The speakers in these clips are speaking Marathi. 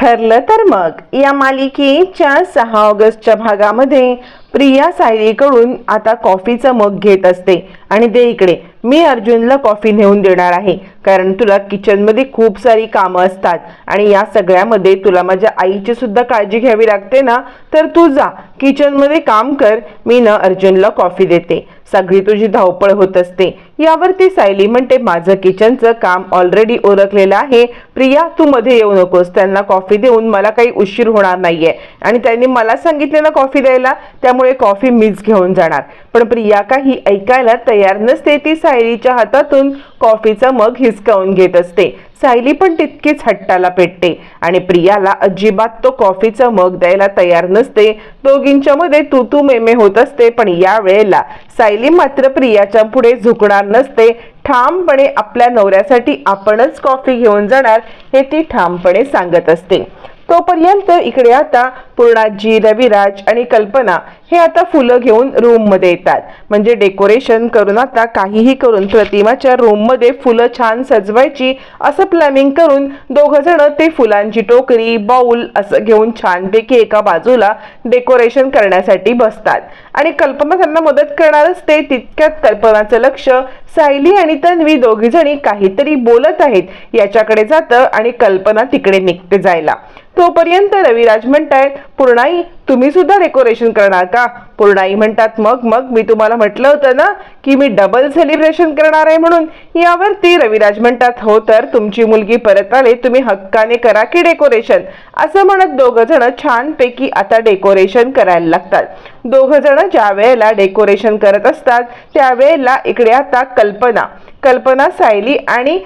ठरलं तर मग. या मालिकेच्या सहा ऑगस्टच्या भागामध्ये प्रिया सायलीकडून आता कॉफीचा मग घेत असते. आणि दे इकडे मी अर्जुनला कॉफी नेऊन देणार आहे. कारण तुला किचनमध्ये खूप सारी कामं असतात. आणि या सगळ्यामध्ये तुला माझ्या आईची सुद्धा काळजी घ्यावी लागते ना? तर तू जा. किचनमध्ये काम कर. मी ना अर्जुनला कॉफी देते. सगळी तुझी धावपळ होत असते. यावरती सायली म्हणते माझं किचनचं काम ऑलरेडी ओळखलेलं आहे. प्रिया तू मध्ये येऊ नकोस. त्यांना कॉफी देऊन मला काही उशीर होणार नाहीये. आणि त्यांनी मला सांगितले ना कॉफी द्यायला त्यामुळे कॉफी मीच घेऊन जाणार. पण प्रिया काही ऐकायला तयार नसते. ती सायलीच्या हातातून कॉफीचा मग हिसकावून घेत असते. सायली पण तितकीच हट्टाला पेटते. आणि प्रियाला अजिबात तो कॉफीचा मग द्यायला तयार नसते. दोघींच्या मध्ये तू तू मेमे होत असते. पण या वेळेला सायली मात्र प्रियाच्या पुढे झुकणार नसते ठामपणे आपल्या नवऱ्यासाठी आपणच कॉफी घेऊन जाणार हे ती ठामपणे सांगत असते. तोपर्यंत इकडे आता पूर्णाजी रविराज आणि कल्पना हे आता फुलं घेऊन रूममध्ये येतात. म्हणजे डेकोरेशन करून आता काहीही करून प्रतिमाच्या रूममध्ये फुलं छान सजवायची असं प्लॅनिंग करून दोघंजणं ते फुलांची टोकरी बाऊल असं घेऊन छानपैकी एका बाजूला डेकोरेशन करण्यासाठी बसतात. आणि कल्पना त्यांना मदत करणार असते तितक्यात कल्पनाचं लक्ष सायली आणि तन्वी दोघीजणी काहीतरी बोलत आहेत याच्याकडे जातं आणि कल्पना तिकडे निघते जायला. तोपर्यंत रविराज म्हणताय पूर्णाई तुम्ही सुद्धा डेकोरेशन करणार का? पूर्णाई म्हणतात मग मग मी तुम्हाला म्हटलं होतं ना की मी डबल सेलिब्रेशन करणार आहे म्हणून. यावरती रविराज म्हणतात हो तर तुमची मुलगी परत आले तुम्ही हक्काने करा की डेकोरेशन असं म्हणत दोघं जण छानपैकी आता डेकोरेशन करायला लागतात. दोघं जण ज्या वेळेला डेकोरेशन करत असतात त्यावेळेला इकडे आता कल्पना. कल्पना सायली आणि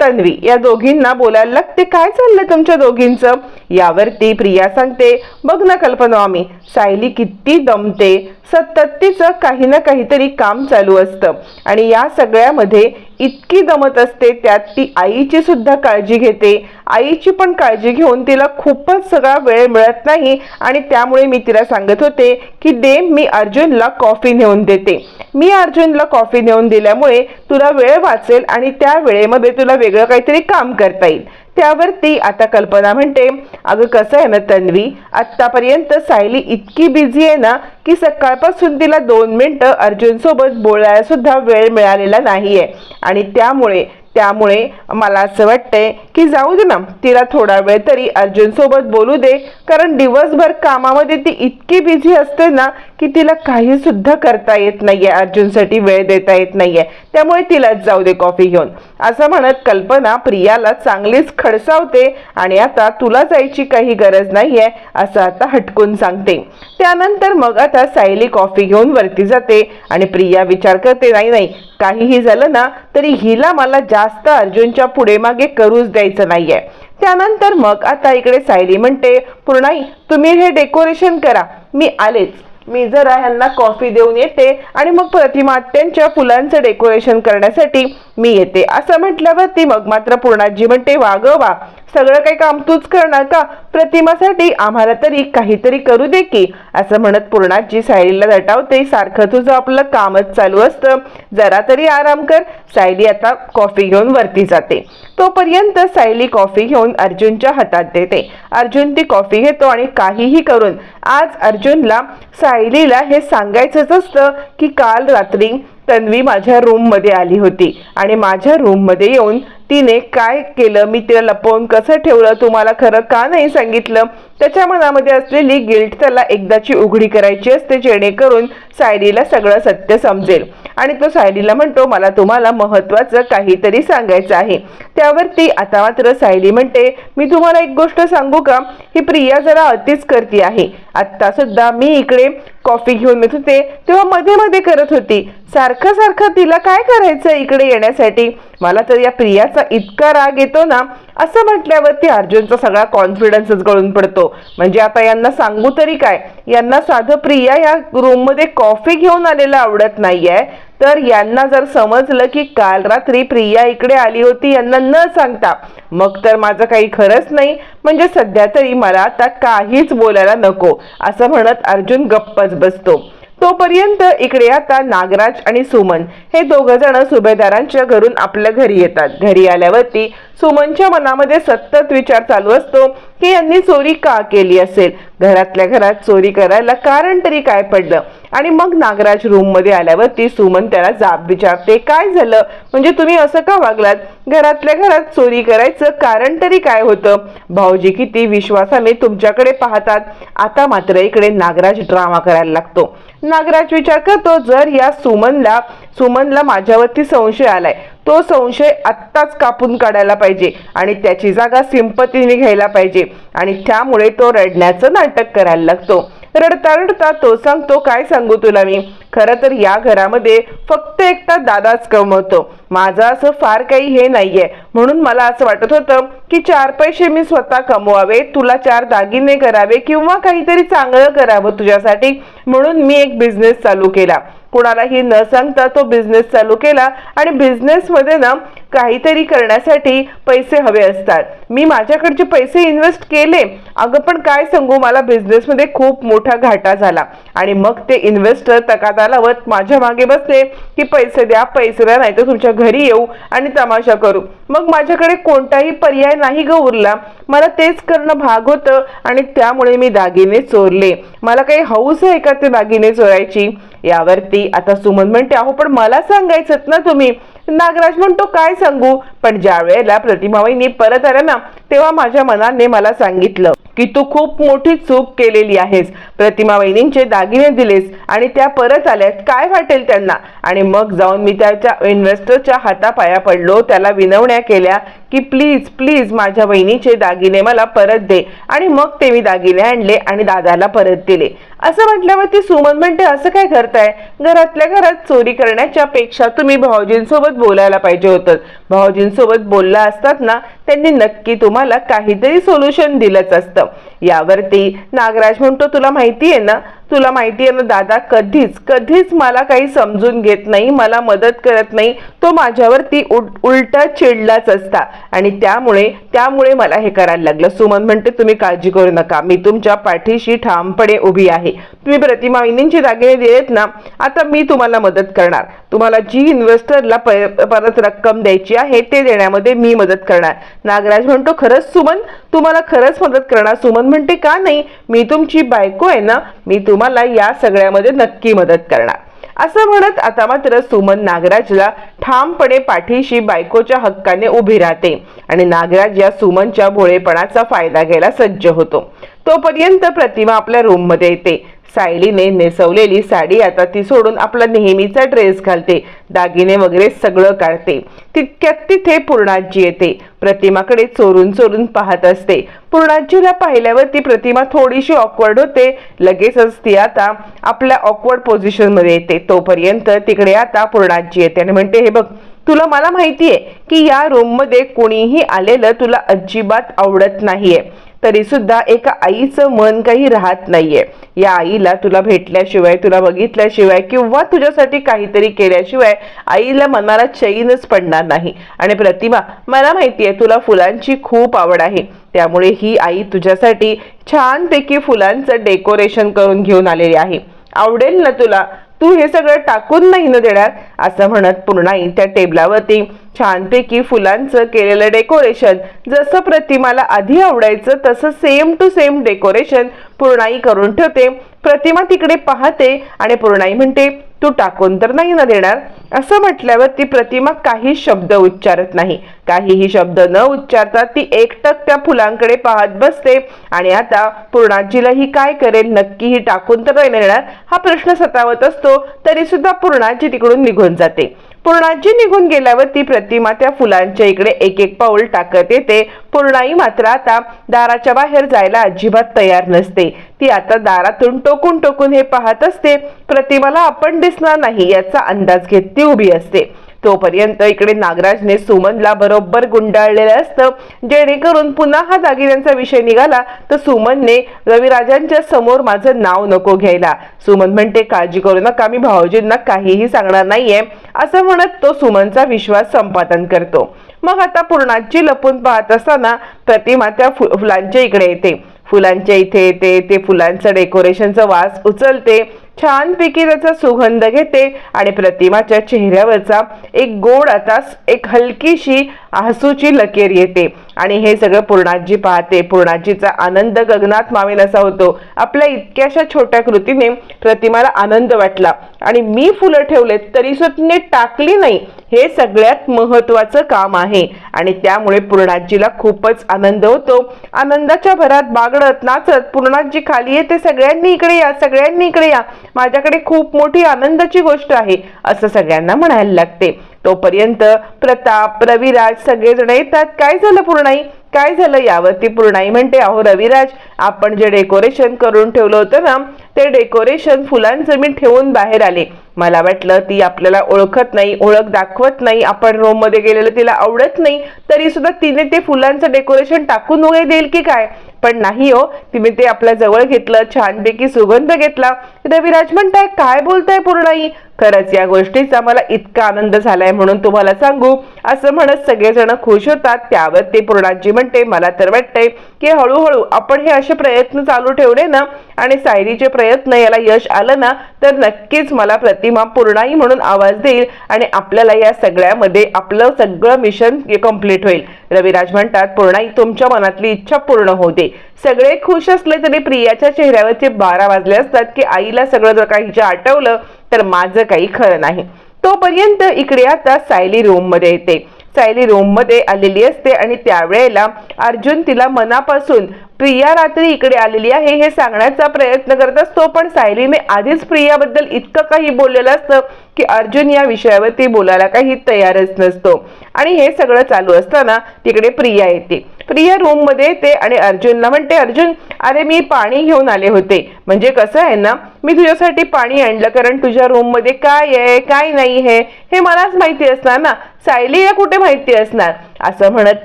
तन्वी या दोघींना बोलायला लागते. काय चाललंय तुमच्या दोघींचं? यावरती प्रिया सांगते बघ ना कल्पना आम्ही सायली किती दमते. सतत तिचं काही ना काहीतरी काम चालू असतं आणि या सगळ्यामध्ये इतकी दमत असते त्यात ती आईची सुद्धा काळजी घेते. आईची पण काळजी घेऊन तिला खूपच सगळा वेळ मिळत नाही आणि त्यामुळे मी तिला सांगत होते की दे मी अर्जुनला कॉफी नेऊन देते. मी अर्जुनला कॉफी नेऊन दिल्यामुळे तुला वेळ वाचेल आणि त्या वेळेमध्ये तुला वेगळं काहीतरी काम करता येईल. त्यावरती आता कल्पना म्हणते अगं कसं आहे ना तन्वी आत्तापर्यंत सायली इतकी बिझी आहे ना की सकाळपासून तिला दोन मिनटं अर्जुनसोबत बोलायला सुद्धा वेळ मिळालेला नाही आहे आणि त्यामुळे त्यामुळे मला असं वाटतंय की जाऊ दे ना तिला थोडा वेळ तरी अर्जुन सोबत बोलू दे. कारण दिवसभर कामामध्ये ती इतकी बिझी असते ना की तिला काही सुद्धा करता येत नाहीये. अर्जुनसाठी वेळ देता येत नाहीये. त्यामुळे तिलाच जाऊ दे कॉफी घेऊन. असं म्हणत कल्पना प्रियाला चांगलीच खडसावते आणि आता तुला जायची काही गरज नाहीये असं आता हटकून सांगते. त्यानंतर मग आता सायली कॉफी घेऊन वरती जाते आणि प्रिया विचार करते नाही नाही काहीही झालं ना तरी हिला मला जास्त अर्जुनच्या पुढे मागे करूच द्यायचं नाहीये. त्यानंतर मग आता इकडे सायली म्हणते पूर्णाई तुम्ही हे डेकोरेशन करा. मी आलेच. मी जरा ह्यांना कॉफी देऊन येते आणि मग प्रतिमात्यांच्या फुलांचं डेकोरेशन करण्यासाठी मी येते. असं म्हटल्यावरती मग मात्र पूर्णाजी म्हणते वा ग वा सगळं काही काम तूच करणार का? प्रतिमासाठी आम्हाला तरी काहीतरी करू दे की असं म्हणत पूर्णाजी सायलीला दटावते सारखं तुझं आपलं कामच चालू असतं. जरा तरी आराम कर. सायली आता कॉफी घेऊन वरती जाते. तोपर्यंत सायली कॉफी घेऊन अर्जुनच्या हातात देते. अर्जुन ती कॉफी घेतो आणि काहीही करून आज अर्जुनला सायलीला हे सांगायचंच असतं की काल रात्री तन्वी माझ्या रूममध्ये आली होती आणि माझ्या रूममध्ये येऊन तिने काय केलं? मी तिला लपवून कसं ठेवलं? तुम्हाला खरं का नाही सांगितलं? त्याच्या मनामध्ये असलेली गिल्ट त्याला एकदाची उघडी करायची असते जेणेकरून सायलीला सगळं सत्य समजेल. आणि तो सायलीला म्हणतो मला तुम्हाला महत्वाचं काहीतरी सांगायचं आहे. त्यावरती आता मात्र सायली म्हणते मी तुम्हाला एक गोष्ट सांगू का? ही प्रिया जरा अतिच करती आहे. आत्ता सुद्धा मी इकडे कॉफी घेऊन येत होते तेव्हा मध्ये मध्ये करत होती. सारखं सारखं तिला काय करायचं इकडे येण्यासाठी? मला तर या प्रियाचा इतका राग येतो ना असं म्हटल्यावरती अर्जुनचा सगळा कॉन्फिडन्सच गळून पडतो. म्हणजे आता यांना सांगू तरी काय? यांना साधं प्रिया या रूममध्ये कॉफी घेऊन आलेलं आवडत नाहीये. तर यांना जर समजलं की काल रात्री प्रिया इकडे आली होती यांना न सांगता मग तर माझं काही खरंच नाही. म्हणजे सध्या तरी मला आता काहीच बोलायला नको असं म्हणत अर्जुन गप्पच बसतो. तोपर्यंत इकडे आता नागराज आणि सुमन हे दोघ जण सुभेदारांच्या घरून आपल्या घरी येतात. घरी आल्यावरती सुमनच्या मनामध्ये सतत विचार चालू असतो की यांनी चोरी का केली असेल? घरातल्या घरात चोरी करायला कारण तरी काय पडलं? आणि मग नागराज रूममध्ये आल्यावरती सुमन त्याला जाब विचारते काय झालं? म्हणजे तुम्ही असं का वागलात? घरातल्या घरात चोरी करायचं कारण तरी काय होतं? भाऊजी किती विश्वासाने तुमच्याकडे पाहतात. आता मात्र इकडे नागराज ड्रामा करायला लागतो. नागराज विचार करतो जर या सुमनला सुमनला माझ्यावरती संशय आलाय. तो संशय आत्ताच कापून काढायला पाहिजे आणि त्याची जागा सिंपतीने घ्यायला पाहिजे आणि त्यामुळे तो रडण्याचं नाटक करायला लागतो. रडता रडता तो सांगतो काय सांगू तुला मी? खरं तर या घरामध्ये फक्त एकटा दादाच कमवतो. माझं असं फार काही हे नाहीये. म्हणून मला असं वाटत होतं की चार पैसे मी स्वतः कमवावे तुला चार दागिने करावे किंवा काहीतरी चांगलं करावं तुझ्यासाठी. म्हणून मी एक बिझनेस चालू केला. कुणालाही न सांगता तो बिझनेस चालू केला आणि बिझनेस मध्ये ना काहीतरी करण्यासाठी पैसे हवे असतात. मी माझ्याकडचे पैसे इन्व्हेस्ट केले. अगं पण काय सांगू मला बिझनेस मध्ये खूप मोठा घाटा झाला. आणि मग ते इन्व्हेस्टर तकादा लावत माझ्या मागे बसले की पैसे द्या पैसे द्या नाही तर तुमच्या घरी येऊ आणि तमाशा करू. मग माझ्याकडे कोणताही पर्याय नाही ग उरला. मला तेच करणं भाग होतं आणि त्यामुळे मी दागिने चोरले. मला काही हौस आहे का ते दागिने चोरायची? यावरती आता सुमन म्हणते अहो पण मला सांगायचं ना तुम्ही. नागराज म्हणतो काय सांगू? पण ज्या वेळेला प्रतिमाबाईंनी परत आल्या ना तेव्हा माझ्या मनाने मला सांगितलं की तू खूप मोठी चूक केलेली आहेस. प्रतिमा वहिनींचे दागिने दिलेस आणि त्या परत आल्यात. काय वाटेल त्यांना? आणि मग जाऊन मी त्याच्या इन्व्हेस्टरच्या हातापाया पडलो. त्याला विनवण्या केल्या की प्लीज प्लीज माझ्या बहिणीचे दागिने मला परत दे. आणि मग ते मी दागिने आणले आणि दादाला परत दिले. असं म्हटल्यावर ती सुमन म्हणते असं काय करताय? घरातल्या घरात चोरी करण्याच्या पेक्षा तुम्ही भाऊजींसोबत बोलायला पाहिजे होतं. भाऊजींसोबत बोलला असतात ना त्यांनी नक्की तुम्हाला काहीतरी सोल्युशन दिलंच असतं. यावरती नागराज म्हणतो तुला माहिती आहे ना तुला माहिती आहे ना दादा कधीच कधीच मला काही समजून घेत नाही मला मदत करत नाही. तो माझ्यावरती उलटा चिडलाच असता. आणि त्यामुळे त्यामुळे मला हे करायला लागलं. सुमन म्हणते तुम्ही काळजी करू नका. मी तुमच्या पाठीशी ठामपणे उभी आहे. तुम्ही प्रतिमा वहिनींची दागिने दिलेत ना आता मी तुम्हाला मदत करणार. तुम्हाला जी इन्व्हेस्टरला परत रक्कम द्यायची आहे ते देण्यामध्ये मी मदत करणार. नागराज म्हणतो खरंच सुमन? तुम्हाला खरंच मदत करणार? सुमन म्हणते का नाही? मी तुमची बायको आहे ना मी तुम तुम्हाला या सगळ्यामध्ये नक्की मदत करणार. असं म्हणत आता मात्र सुमन नागराजला ठामपणे पाठीशी बायकोच्या हक्काने उभी राहते आणि नागराज या सुमनच्या भोळेपणाचा फायदा घ्यायला सज्ज होतो. तोपर्यंत प्रतिमा आपल्या रूममध्ये येते. सायलीने नेसवलेली साडी आता ती सोडून आपला नेहमीचा ड्रेस घालते. दागिने वगैरे सगळं काढते. तितक्यात तिथे पूर्णाजी येते. प्रतिमाकडे चोरून चोरून पाहत असते. पूर्णाजीला पाहिल्यावर ती प्रतिमा थोडीशी ऑकवर्ड होते. लगेचच ती आता आपल्या ऑकवर्ड पोझिशनमध्ये येते. तोपर्यंत तिकडे आता पूर्णाजी येते आणि म्हणते हे बघ तुला मला माहिती आहे की या रूममध्ये कोणीही आलेलं तुला अजिबात आवडत नाहीये. तरी सुद्धा एका आईचं मन काही राहत नाहीये. या आईला तुला भेटल्याशिवाय तुला बघितल्याशिवाय किंवा तुझ्यासाठी काहीतरी केल्याशिवाय आईला मनाला चैनच पडणार नाही. आणि प्रतिमा मला माहितीये तुला फुलांची खूप आवड आहे. त्यामुळे ही आई तुझ्यासाठी छानपैकी फुलांचं डेकोरेशन करून घेऊन आलेली आहे. आवडेल ना तुला? तू हे सगळं टाकून नाही न देणार? असं म्हणत पूर्णाई त्या टेबलावरती छानपैकी फुलांचं केलेलं डेकोरेशन जसं प्रतिमाला आधी आवडायचं तसं सेम टू सेम डेकोरेशन पूर्णाई करून ठेवते. प्रतिमा तिकडे पाहते आणि पूर्णाई म्हणते तू टाकून तर नाही ना देणार. असं म्हटल्यावर ती प्रतिमा काही शब्द उच्चारत नाही. काहीही शब्द न उच्चारता ती एकटक त्या फुलांकडे पाहत बसते. आणि आता पूर्णाजीला ही काय करेल? नक्की ही टाकून तर नाही देणार? हा प्रश्न सतावत असतो तरी सुद्धा पूर्णाजी तिकडून निघून जाते. पूर्णाजी निघून गेल्यावर ती प्रतिमा त्या फुलांच्या इकडे एक एक पाऊल टाकत येते. पूर्णाई मात्र आता दाराच्या बाहेर जायला अजिबात तयार नसते. ती आता दारातून टोकून टोकून हे पाहत असते. प्रतिमाला आपण दिसणार नाही याचा अंदाज घेत ती उभी असते. तोपर्यंत इकडे नागराजने सुमनला बरोबर गुंडाळलेलं असतं. जेणेकरून पुन्हा हा दागिन्यांचा विषय निघाला तर सुमनने रविराजांच्या समोर माझं नाव नको घ्यायला. सुमन म्हणते काळजी करू नका मी भाऊजींना काहीही सांगणार नाहीये. असं म्हणत तो सुमनचा विश्वास संपादन करतो. मग आता पूर्णाची लपून पाहत असताना प्रतिमा त्या फुलांच्या इकडे येते. फुलांच्या इथे येते ते फुलांचं डेकोरेशनचं वास उचलते. छानपैकी त्याचा सुगंध घेते आणि प्रतिमाच्या चेहऱ्यावरचा एक गोड आता एक हलकीशी हसूची लकेर येते. आणि हे सगळं पूर्णाजी पाहते. पूर्णाजीचा आनंद गगनात मावेल असा होतो. आपल्या इतक्याशा छोट्या कृतीने प्रतिमाला आनंद वाटला. आणि मी फुलं ठेवलेत तरी सुद्धा टाकली नाही. हे सगळ्यात महत्वाचं काम आहे. आणि त्यामुळे पूर्णाजीला खूपच आनंद होतो. आनंदाच्या भरात बागडत नाचत पूर्णाजी खाली येते सगळ्यांनी इकडे या सगळ्यांनी इकडे या. माझ्याकडे खूप मोठी आनंदाची गोष्ट आहे असं सगळ्यांना म्हणायला लागते. तोपर्यंत प्रताप रविराज सगळेजण येतात. काय झालं पूर्णाई? काय झालं यावरती पूर्णाई म्हणते अहो रविराज आपण जे डेकोरेशन करून ठेवलं होतं ना ते डेकोरेशन फुलांचं मी ठेवून बाहेर आले. मला वाटलं ती आपल्याला ओळखत नाही ओळख दाखवत नाही आपण रूममध्ये गेलेलं तिला आवडत नाही तरी सुद्धा तिने ते फुलांचं डेकोरेशन टाकून वगैरे देईल की काय? पण नाही हो तिने ते आपल्या जवळ घेतलं छानपैकी सुगंध घेतला. रविराज म्हणताय काय बोलताय पूर्णाई? खरंच या गोष्टीचा मला इतका आनंद झालाय म्हणून तुम्हाला सांगू. असं म्हणत सगळेजण खुश होतात. त्यावर ते पूर्णाजी म्हणते मला तर वाटतंय की हळूहळू आपण हे असे प्रयत्न चालू ठेवले ना आणि सायरीचे प्रयत्न याला यश आलं ना तर नक्कीच मला प्रतिमा पूर्णाई म्हणून आवाज देईल आणि आपल्याला या सगळ्यामध्ये आपलं सगळं मिशन कंप्लीट होईल. रविराज म्हणतात पूर्णाई तुमच्या मनातली इच्छा पूर्ण होते सगळे खुश असले तरी प्रियाच्या चेहऱ्यावरचे बारा वाजले असतात की आईला सगळं जर काही आठवलं तर माझं काही खरं नाही. तोपर्यंत इकडे आता सायली रूममध्ये येते. सायली रूममध्ये आलेली असते आणि त्यावेळेला अर्जुन तिला मनापासून प्रिया रात्री इकडे आलेली आहे हे सांगण्याचा प्रयत्न करत असतो पण सायलीने आधीच प्रियाबद्दल इतकं काही बोललेलं असतं की अर्जुन या विषयावरती बोलायला काही तयारच नसतो. आणि हे सगळं चालू असताना तिकडे प्रिया येते. प्रिया रूममध्ये येते आणि अर्जुनला म्हणते अर्जुन अरे मी पाणी घेऊन आले होते. म्हणजे कसं आहे ना मी तुझ्यासाठी पाणी आणलं कारण तुझ्या रूममध्ये काय आहे काय नाही हे हे मलाच माहिती असणार ना. सायलीला कुठे माहिती असणार? असं म्हणत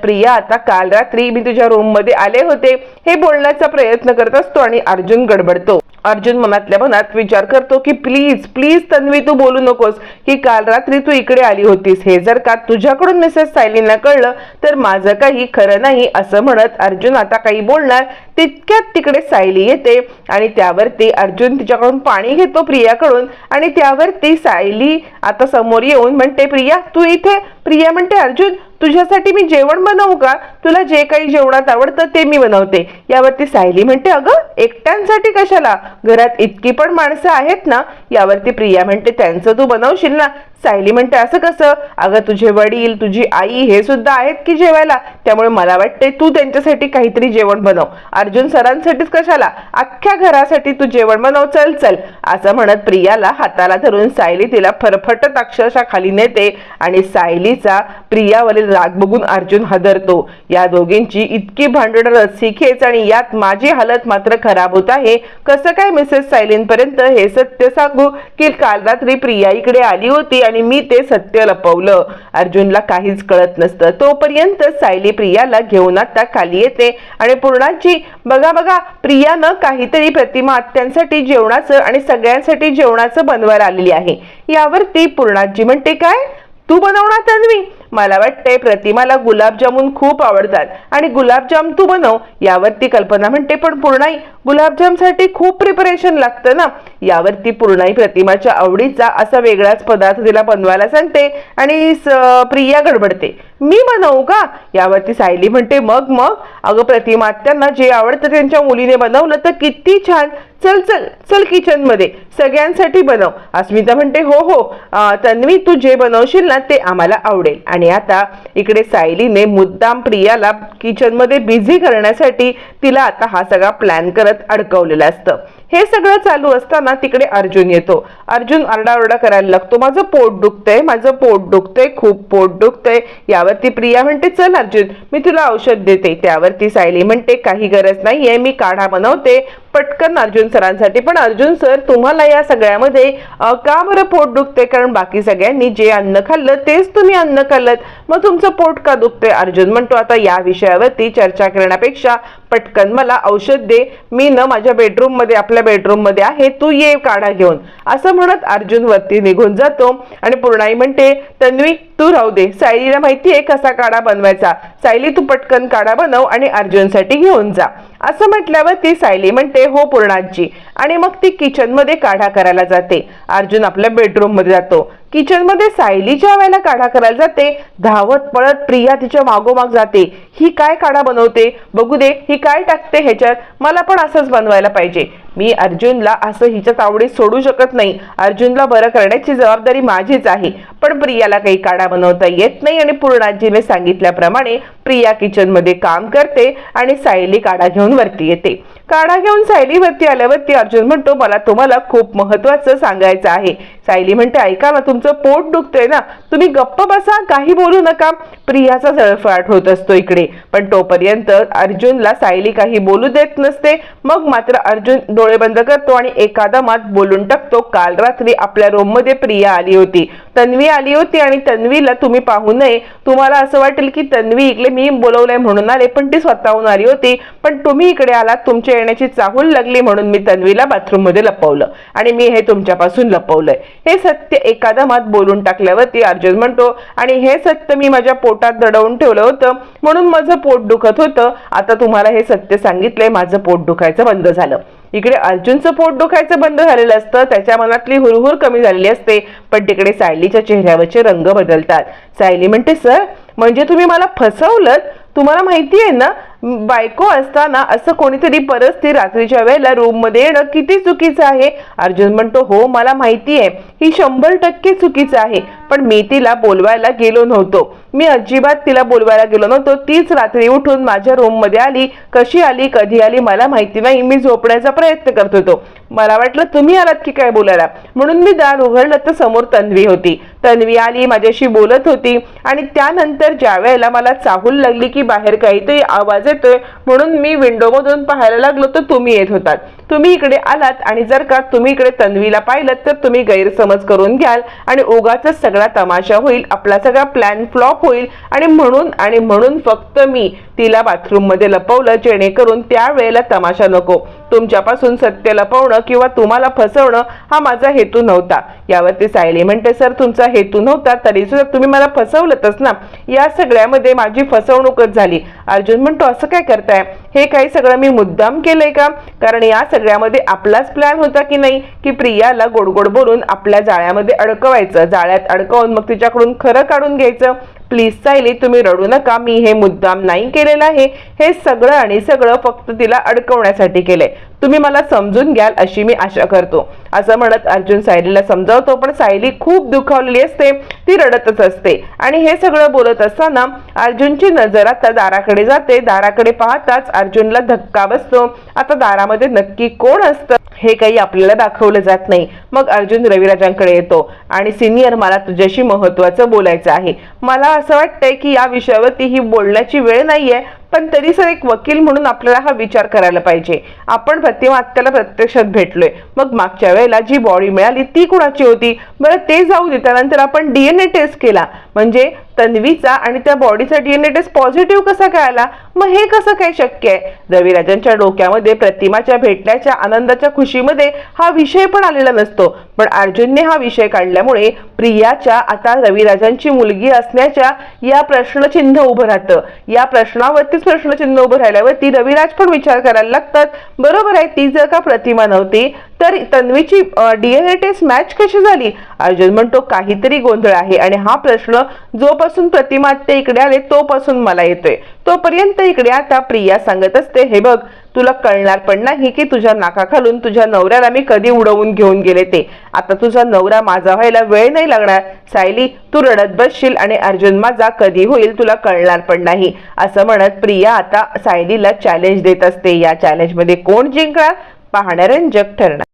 प्रिया आता काल रात्री मी तुझ्या रूममध्ये आले होते. हे बोलण्याचा प्रयत्न करत असतो आणि अर्जुन गडबडतो. अर्जुन मनातल्या मनात विचार करतो की प्लीज प्लीज तन्वी तू बोलू नकोस. की काल रात्री तू इकडे आली होतीस. हे जर का तुझ्याकडून मिसेस सायलींना कळलं तर माझं काही खरं नाही असं म्हणत अर्जुन आता काही बोलणार तितक्यात तिकडे सायली येते. आणि त्यावरती अर्जुन तिच्याकडून पाणी घेतो प्रियाकडून. आणि त्यावरती सायली आता समोर येऊन म्हणते प्रिया तू इथे? प्रिया म्हणते अर्जुन तुझ्यासाठी मी जेवण बनवू का? तुला जे काही जेवणात आवडतं ते मी बनवते. यावरती सायली म्हणते अगं एकट्यांसाठी कशाला? घरात इतकी पण माणसं आहेत ना? यावरती प्रिया म्हणते त्यांचं तू बनवशील ना? सायली म्हणते असं कसं? अगं तुझे वडील तुझी आई हे सुद्धा आहेत की जेवायला? त्यामुळे मला वाटते तू त्यांच्यासाठी काहीतरी जेवण बनव. अर्जुन सरांसाठीच कशाला? अख्ख्या घरासाठी तू जेवण बनव चल चल. असं म्हणत प्रियाला हाताला धरून सायली तिला फरफटत अक्षरशः खाली नेते आणि सायलीचा प्रियावरील राग बघून अर्जुन हदरतो. या दोघींची इतकी भांडण रस्सी खेच आणि यात माझी हालत मात्र खराब होत आहे. कसं काय मिसेस सायलींपर्यंत हे सत्य सांगू की काल रात्री प्रिया इकडे आली होती आणि मी ते सत्य लपवलं. अर्जुनला काहीच कळत नसतं. तोपर्यंत सायली प्रियाला घेऊन आता खाली येते. आणि पूर्णाची बघा बघा प्रियानं काहीतरी प्रतिमा आत्यांसाठी जेवणाचं आणि सगळ्यांसाठी जेवणाचं बनवायला आलेली आहे. यावरती पूर्णाजी म्हणते काय? तू बनवणार तन्वी? मला वाटतंय प्रतिमाला गुलाबजामुन खूप आवडतात. आणि गुलाबजाम तू बनव यावरती कल्पना म्हणते पण पूर्णाई गुलाबजामसाठी खूप प्रिपरेशन लागतं ना? यावरती पूर्णाई प्रतिमाच्या आवडीचा असा वेगळाच पदार्थ तिला बनवायला सांगते आणि प्रिया गडबडते. मी बनवू का? यावरती सायली म्हणते मग मग. अगं प्रतिमा त्यांना जे आवडतं त्यांच्या मुलीने बनवलं तर किती छान. चल चल चल किचनमध्ये. सगळ्यांसाठी बनव. अस्मिता म्हणते हो हो. तन्वी तू जे बनवशील ना ते आम्हाला आवडेल. आणि आता इकडे सायलीने मुद्दाम प्रियाला किचनमध्ये बिझी करण्यासाठी तिला आता हा सगळा प्लॅन करत अडकवलेलं असतं. हे सगळं चालू असताना तिकडे अर्जुन येतो. अर्जुन आरडाओरडा करायला लागतो माझं पोट दुखतंय माझं पोट दुखतंय खूप पोट दुखतंय. यावरती प्रिया म्हणते चल अर्जुन मी तुला औषध देते. त्यावरती सायली म्हणते काही गरज नाहीये मी काढा बनवते. पटकन अर्जुन सरांसाठी पण अर्जुन सर तुम्हाला या सगळ्यामध्ये का बरं पोट दुखते कारण बाकी सगळ्यांनी जे अन्न खाल्लं तेच तुम्ही अन्न खाल्लं मग तुमचं पोट का दुखते अर्जुन म्हणतो आता या विषयावरती चर्चा करण्यापेक्षा पटकन मला औषध दे. मी न माझ्या बेडरूममध्ये आपल्या आपल्या बेडरूममध्ये आहे तू ये काढा घेऊन. असं म्हणत अर्जुन वरती निघून जातो आणि पूर्णाई म्हणते तन्वी तू राहू दे. सायलीला माहिती आहे कसा काढा बनवायचा. सायली तू पटकन काढा बनव आणि अर्जुनसाठी घेऊन जा. असं म्हटल्यावर ती सायली म्हणते हो पूर्णाजी. आणि मग ती किचनमध्ये काढा करायला जाते. अर्जुन आपल्या बेडरूममध्ये जातो. किचनमध्ये सायली ज्या वेळेला काढा करायला जाते धावत पळत प्रिया तिच्या मागोमाग जाते. ही काय काढा बनवते? बघू दे ही काय टाकते ह्याच्यात? मला पण असंच बनवायला पाहिजे. मी अर्जुनला असं हिच्या तावडीत सोडू शकत नाही. अर्जुनला बरं करण्याची जबाबदारी माझीच आहे. पण प्रियाला काही काढा बनवता येत नाही आणि पूर्णाजीने सांगितल्याप्रमाणे प्रिया किचनमध्ये काम करते आणि सायली काढा घेऊन वरती येते. काढा घेऊन सायली वरती आल्यावरती अर्जुन म्हणतो मला तुम्हाला खूप महत्वाचं सांगायचं आहे. सायली म्हणते ऐका ना तुमचं पोट दुखतंय ना तुम्ही गप्प बसा काही बोलू नका. प्रियाचा जळफळाट होत असतो इकडे. पण तोपर्यंत अर्जुनला सायली काही बोलू देत नसते. मग मात्र अर्जुन डोळे बंद करतो आणि एखादा मात बोलून टाकतो. काल रात्री आपल्या रूममध्ये प्रिया आली होती. तन्वी आली होती आणि तन्वीला तुम्ही पाहू नये. तुम्हाला असं वाटेल की तन्वी इकडे मी बोलवलंय म्हणून आले पण ती स्वतःहून आली होती. पण तुम्ही इकडे आलात तुमच्या करण्याची चाहूल लागली म्हणून मी तन्वीला बाथरूममध्ये लपवलं. आणि मी हे तुमच्यापासून लपवलंय. हे सत्य एखादा मात बोलून टाकल्यावरती अर्जुन म्हणतो आणि हे सत्य मी माझ्या पोटात दडवून ठेवलं होतं म्हणून माझं पोट दुखत होतं. आता तुम्हाला हे सत्य सांगितलंय माझं पोट दुखायचं बंद झालं. इकडे अर्जुनचं पोट दुखायचं बंद झालेलं असतं त्याच्या मनातली हुरहुर कमी झालेली असते. पण तिकडे सायलीच्या चेहऱ्यावरचे रंग बदलतात. सायली म्हणते सर म्हणजे तुम्ही मला फसवलं तुम्हाला माहिती आहे ना बायको असताना असं कोणीतरी परत ती रात्रीच्या वेळेला रूममध्ये येणं किती चुकीचं आहे? अर्जुन म्हणतो हो मला माहिती आहे ही शंभर टक्के चुकीचं आहे. पण मी तिला बोलवायला गेलो नव्हतो. मी अजिबात तिला बोलवायला गेलो नव्हतो. तीच रात्री उठून माझ्या रूममध्ये आली. कशी आली कधी आली मला माहिती नाही. मी झोपण्याचा प्रयत्न करत होतो. मला वाटलं तुम्ही आलात की काय बोलायला? म्हणून मी दार उघडलं तर समोर तन्वी होती. तन्वी आली माझ्याशी बोलत होती. आणि त्यानंतर ज्या वेळेला मला चाहूल लागली की बाहेर काहीतरी आवाज येतोय म्हणून मी विंडोमधून पाहायला लागलो तर तुम्ही येत होतात. तुम्ही इकडे आलात आणि जर का तुम्ही इकडे तन्वीला पाहिलं तर तुम्ही गैरसमज करून घ्याल आणि उगाच सगळा तमाशा होईल आपला सगळा प्लॅन फ्लॉप होईल आणि म्हणून आणि म्हणून फक्त मी तिला बाथरूममध्ये लपवलं जेणेकरून त्या वेळेला तमाशा नको. तुमच्यापासून सत्य लपवणं किंवा तुम्हाला फसवणं हा माझा हेतू नव्हता. यावरती सायली म्हणते सर तुमचा हेतू नव्हता तरी सुद्धा तुम्ही मला फसवलंतच ना. या सगळ्यामध्ये माझी फसवणूकच झाली. अर्जुन म्हणतो असं काय करताय? हे काही सगळं मी मुद्दाम केलंय का? कारण या सगळ्यामध्ये आपलाच प्लॅन होता की नाही की प्रियाला गोड गोड बोलून आपल्या जाळ्यामध्ये अडकवायचं. जाळ्यात अडकवून मग तिच्याकडून खरं काढून घ्यायचं. प्लीज सायली तुम्ही रडू नका. मी हे मुद्दाम नाही केलेलं आहे. हे सगळं आणि सगळं फक्त तिला अडकवण्यासाठी केलंय. तुम्ही मला समजून घ्याल अशी मी आशा करतो. असं म्हणत अर्जुन सायलीला समजावतो पण सायली खूप दुखावलेली असते ती रडतच असते. आणि हे सगळं बोलत असताना अर्जुनची नजर आता दाराकडे जाते. दाराकडे पाहताच अर्जुनला धक्का बसतो. आता दारामध्ये नक्की कोण असतं हे काही आपल्याला दाखवलं जात नाही. मग अर्जुन रविराजांकडे येतो आणि सिनियर मला तुझ्याशी महत्वाचं बोलायचं आहे. मला असं वाटतंय की या विषयावरती ही बोलण्याची वेळ नाहीये. पण तरी सर एक वकील म्हणून आपल्याला हा विचार करायला पाहिजे. आपण प्रतिमा आत्याला प्रत्यक्षात भेटलोय. मग मागच्या वेळेला जी बॉडी मिळाली ती कुणाची होती? बरं ते जाऊ दे. त्यानंतर आपण डीएनए टेस्ट केला. म्हणजे तन्वीचा आणि त्या बॉडीचा डीएनए टेस्ट पॉझिटिव्ह कसा काय आला मग हे कसं काय शक्य आहे? रविराजांच्या डोक्यामध्ये प्रतिमाच्या भेटण्याच्या आनंदाच्या खुशीमध्ये हा विषय पण आलेला नसतो. पण अर्जुनने हा विषय काढल्यामुळे प्रियाच्या आता रविराजांची मुलगी असण्याच्या या प्रश्नचिन्ह उभं राहतं. या प्रश्नावरतीच प्रश्नचिन्ह उभं राहिल्यावरती रविराज पण विचार करायला लागतात. बरोबर आहे ती जर का प्रतिमा नव्हती तर तन्वीची डीएनए टेस्ट मॅच कशी झाली? अर्जुन म्हणतो काहीतरी गोंधळ आहे. आणि हा प्रश्न जोपासून प्रतिमा ते इकडे आले तोपासून मला येतोय. तोपर्यंत इकडे आता प्रिया सांगत असते हे बघ तुला कळणार पण नाही की तुझ्या नाकाखालून तुझ्या नवऱ्याला मी कधी उडवून घेऊन गेले ते. आता तुझा नवरा माझा व्हायला वेळ नाही लागणार. सायली तू रडत बसशील आणि अर्जुन माझा कधी होईल तुला कळणार पण नाही. असं म्हणत प्रिया आता सायलीला चॅलेंज देत असते. या चॅलेंजमध्ये कोण जिंकणार? पाहणाऱ्यांजग ठरणार.